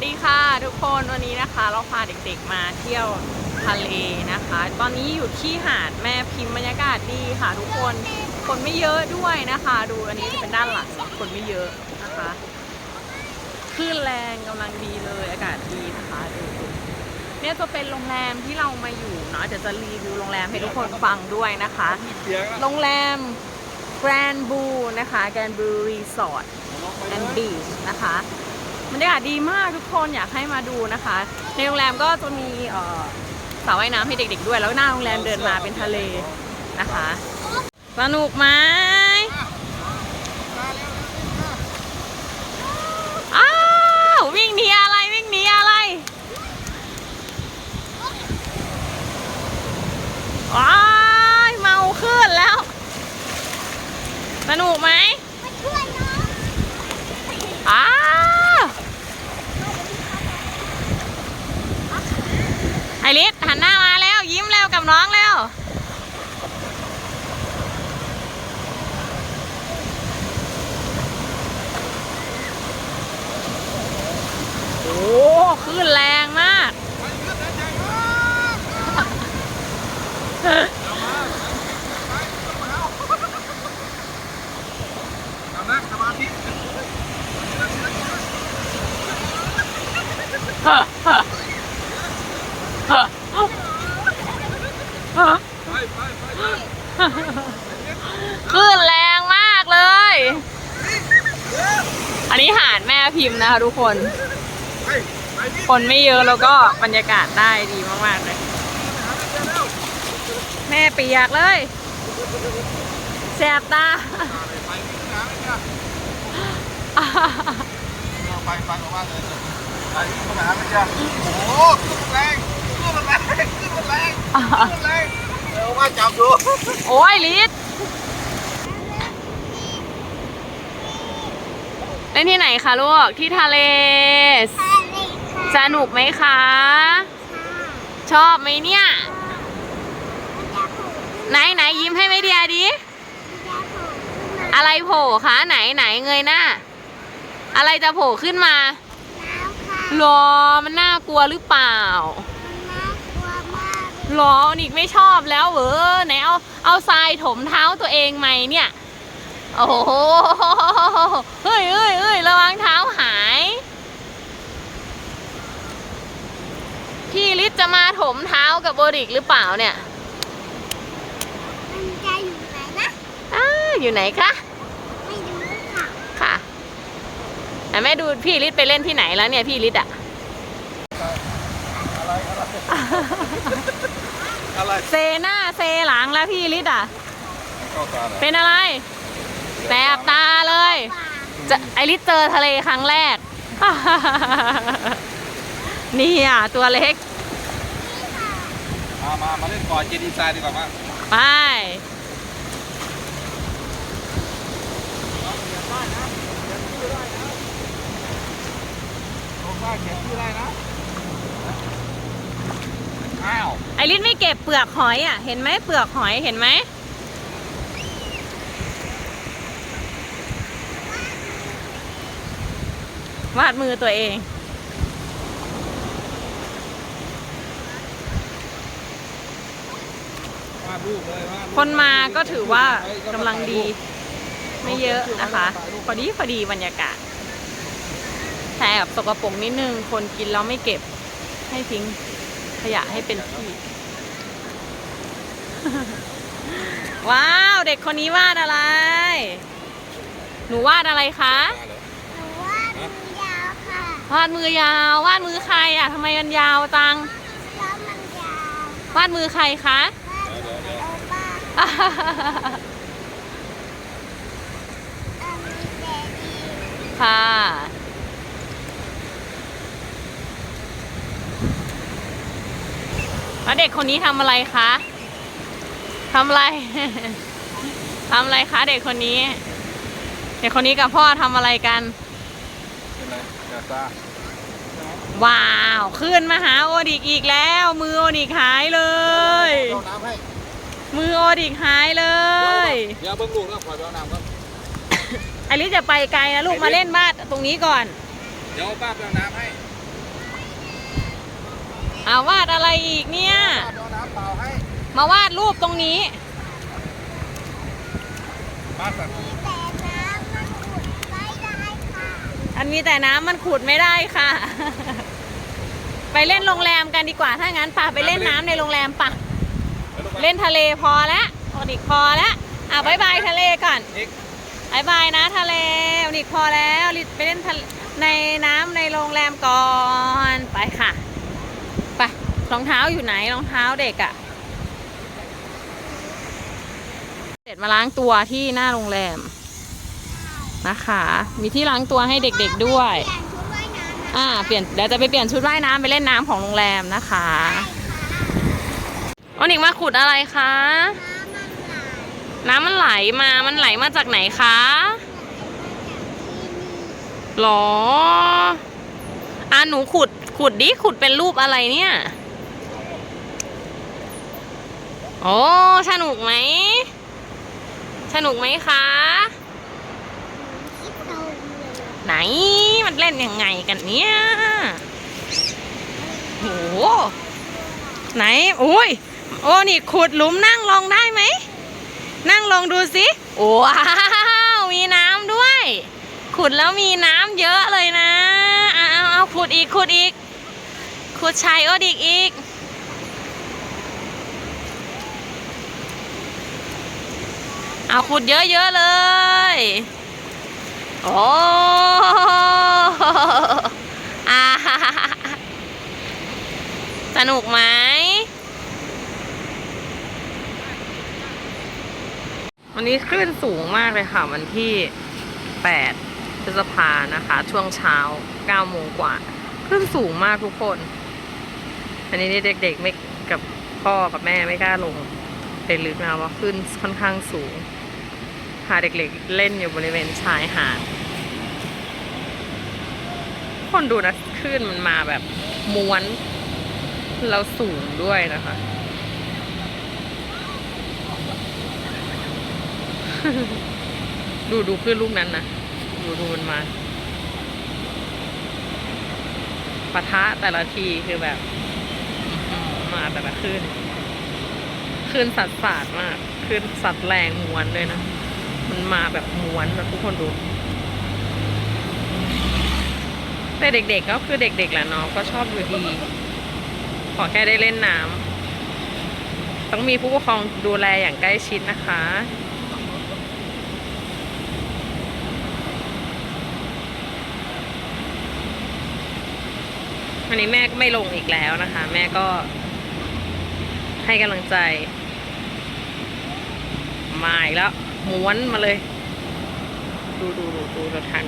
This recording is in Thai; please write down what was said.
วัสดีค่ะทุกคนวันนี้นะคะ เราพาเด็กๆมาเที่ยวทะเลนะคะ ตอนนี้อยู่ที่หาดแม่พิมพ์บรรยากาศดีค่ะทุกคนคนไม่เยอะด้วยนะคะ ดูอันนี้จะเป็นด้านหลังคนไม่เยอะนะคะคลื่นแรงกำลังดีเลยอากาศดีนะคะดูเนี่ยจะเป็นโรงแรมที่เรามาอยู่เนาะเดี๋ยวจะรีวิวโรงแรมให้ทุกคนฟังด้วยนะคะ โรงแรม Grand b u นะคะ Grand b u Resort and Beach นะคะ บรรยากาศดีมากทุกคนอยากให้มาดูนะคะ ในโรงแรมก็จะมีสระว่ายน้ำให้เด็กๆด้วย แล้วหน้าโรงแรมเดินมาเป็นทะเลนะคะ สนุกไหมอ้าววิ่งหนีอะไรวิ่งหนีอะไรว้ายเมาขึ้นแล้ว สนุกไหม มาช่วยน้อง อ้าวไอ ริสหันหน้ามาแล้ว ยิ้มแล้วกับน้องแล้วโอ้คลื่นแรงมาก เอานะสมาธิไปไปไปไป คลื่นแรงมากเลย อันนี้หาดแม่พิมพ์นะคะทุกคน คนไม่เยอะแล้วก็บรรยากาศได้ดีมากๆเลย แม่ปียกเลยแสบตาไปนี่นะเนี่ยไปออกมาเลยไปนี่เข้ามาหาไม่ใช่โอ้โหขึ้นแรงขึ้นแรงขึ้นแรงขึ้นแรง มาจับดู โอ้ยลิศเล่นที่ไหนคะลูก ที่ทะเลทะเลค่ะสนุกไหมคะ ชอบไหมเนี่ย ไหนไหนยิ้มให้ไม่เดียดิ อะไรโผล่คะไหนไหนเงยหน้า อะไรจะโผล่ขึ้นมาน้ำค่ะหรอมันน่ากลัวหรือเปล่าน่ากลัวมาก หรอนิกไม่ชอบแล้วเหรอไหนเอาเอาทรายถมเท้าตัวเองไหมเนี่ย โอ้โหเฮ้ยเฮ้ยเฮ้ยระวังเท้าหาย พี่ลิศจะมาถมเท้ากับโบริกหรือเปล่าเนี่ยมันจะอยู่ไหนนะอ้าอยู่ไหนคะไม่รู้ค่ะค่ะแต่แม่ดูพี่ลิศไปเล่นที่ไหนแล้วเนี่ยพี่ลิศอะ อะไรเซหน้าเซหลังแล้วพี่ลิศอะเข้าตาเหรอเป็นอะไร แสบตาเลยป่าจะไอริสเจอทะเลครั้งแรก นี่อะ ตัวเล็ก มามามาเล่นก่อนเจดีไซน์ดีกว่ามาไป ลงได้เขียนชื่อได้นะ อ้าวไอริสไม่เก็บเปลือกหอยอะ เห็นไหมเปลือกหอยเห็นไหมวาดมือตัวเองวาดรูปเลยวาดรูปคนมาก็ถือว่ากำลังดี ไม่เยอะนะคะพอดีพอดีบรรยากาศแต่แบบสกปรกนิดนึง คนกินแล้วไม่เก็บให้ทิ้งข ยะให้เป็นที่ ว้าว เด็กคนนี้วาดอะไร หนูวาดอะไรคะ หนูว่ามือยาวค่ะวาดมือยาว วาดมือใครอะทำไมมันยาวจังแล้วมันยาววาดมือใครคะ ว่าหนูโอป้าอันนี้เจดี ค่ะ แล้วเด็กคนนี้ทำอะไรคะทำอะไร ทำอะไรคะเด็กคนนี้ เด็กคนนี้กับพ่อทำอะไรกันเป็นไรกาซาว้าวขึ้นมาหาโอดิกอีกแล้ว มือโอดิกหายเลย เอาน้ำให้ มือโอดิกหายเลย เดี๋ยวเบิ้งลูกแล้วคอยไปเอาน้ำครับ ไอริสจะไปไกลนะลูกมาเล่นบ้านตรงนี้ก่อน เดี๋ยวป้าไปเอาน้ำให้ อาวาดอะไรอีกเนี่ยเอาน้ำเปล่าให้มาวาดรูปตรงนี้ บ้านสัตว์มีแต่น้ำมันขุดไว้ได้ค่ะอันมีแต่น้ำมันขุดไม่ได้ค่ะ ไปเล่นโรงแรมกันดีกว่า ถ้างั้นป่ะไปเล่นน้ำในโรงแรมป่ะเล่นทะเลพอแล้วโอนิกพอแล้วอะบายบายทะเลก่อนนิกบายบายนะทะเลโอนิกพอแล้วรีบไปเล่นทะเลในน้ำในโรงแรมก่อน ไปค่ะไป รองเท้าอยู่ไหนรองเท้าเด็กอะเสร็จมาล้างตัวที่หน้าโรงแรมนะคะ มีที่ล้างตัวให้เด็กๆด้วยอะอ่า เปลี่ยนเดี๋ยวจะไปเปลี่ยนชุดว่ายน้ำไปเล่นน้ำของโรงแรมนะคะโอนิกมาขุดอะไรคะน้ำมันไหลน้ำมันไหลมา มันไหลมาจากไหนคะหรออะหนูขุด ขุดดิ ขุดเป็นรูปอะไรเนี่ย โอ้สนุกไหม สนุกไหมคะ ไหนมันเล่นยังไงกันเนี่ยโหไหนโอ้ยโอ้นี่ขุดหลุมนั่งลองได้ไหม นั่งลองดูสิว้าวมีน้ำด้วย ขุดแล้วมีน้ำเยอะเลยนะ เอาเอาขุดอีกขุดอีก ขุดชายโอดิกอีก เอาขุดเยอะ ๆ เลย โอ้อาสนุกไหม วันนี้คลื่นสูงมากเลยค่ะ วันที่ 8 พฤษภานะคะ ช่วงเช้า 9 โมงกว่า คลื่นสูงมากทุกคน อันนี้เด็กๆไม่กับพ่อกับแม่ไม่กล้าลงไปลึกนะว่าคลื่นค่อนข้างสูง พาเด็กๆเล่นอยู่บริเวณชายหาด คนดูนะคลื่นมันมาแบบม้วนแล้วสูงด้วยนะคะ ดูดูคลื่นลูกนั้นนะ ดูดูมันมาปะทะแต่ละทีคือแบบ มาแต่ละคลื่นคลื่นสัดสาดมากคลื่นสัดแรงม้วนเลยนะ มาแบบม้วนนะทุกคนดู แต่เด็กๆก็คือเด็กๆแหละเนาะก็ชอบอยู่ดี ขอแค่ได้เล่นน้ำต้องมีผู้ปกครองดูแลอย่างใกล้ชิดนะคะวันนี้แม่ก็ไม่ลงอีกแล้วนะคะ แม่ก็ให้กำลังใจ มาอีกแล้ว ม้วนมาเลย ดูดูดูดูเราทัน